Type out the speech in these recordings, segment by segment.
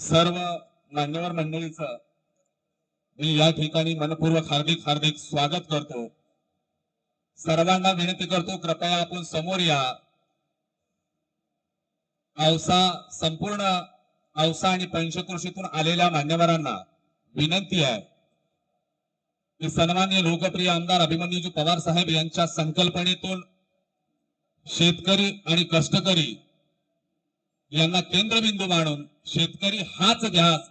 सर्व मान्यवर मंडळीचं मी या ठिकाणी मनपूर्वक हार्दिक हार्दिक स्वागत करतो. सर्वांना विनंती करतो कृपया आपण समोर या. औसा संपूर्ण औसा आणि पंचकृषीतून आलेल्या मान्यवरांना विनंती आहे की सन्मान्य लोकप्रिय आमदार अभिमन्यूजी पवार साहेब यांच्या संकल्पनेतून शेतकरी आणि कष्टकरी यांना केंद्रबिंदू मानून शेतकरी हाच ध्यास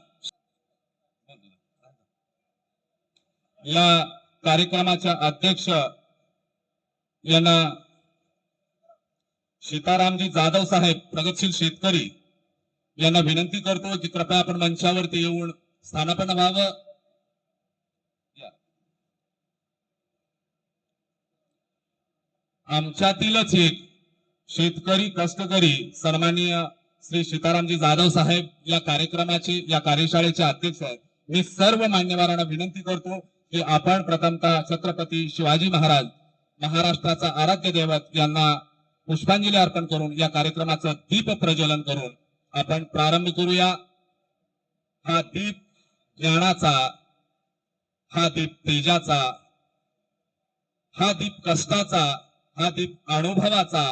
या कार्यक्रमाच्या अध्यक्ष यांना सीतारामजी जाधव साहेब प्रगतशील शेतकरी यांना विनंती करतो की कृपया आपण मंचावरती येऊन स्थानापन्न व्हावं. आमच्यातीलच एक शेतकरी कष्टकरी सन्माननीय श्री सीतारामजी जाधव साहेब या कार्यक्रमाचे या कार्यशाळेचे अध्यक्ष आहेत. मी सर्व मान्यवरांना विनंती करतो की आपण प्रथमतः छत्रपती शिवाजी महाराज महाराष्ट्राचा आराध्य दैवत यांना पुष्पांजली अर्पण करून या कार्यक्रमाचं दीप प्रज्वलन करून आपण प्रारंभ करूया. हा दीप ज्ञानाचा हा दीप तेजाचा हा दीप कष्टाचा हा दीप अनुभवाचा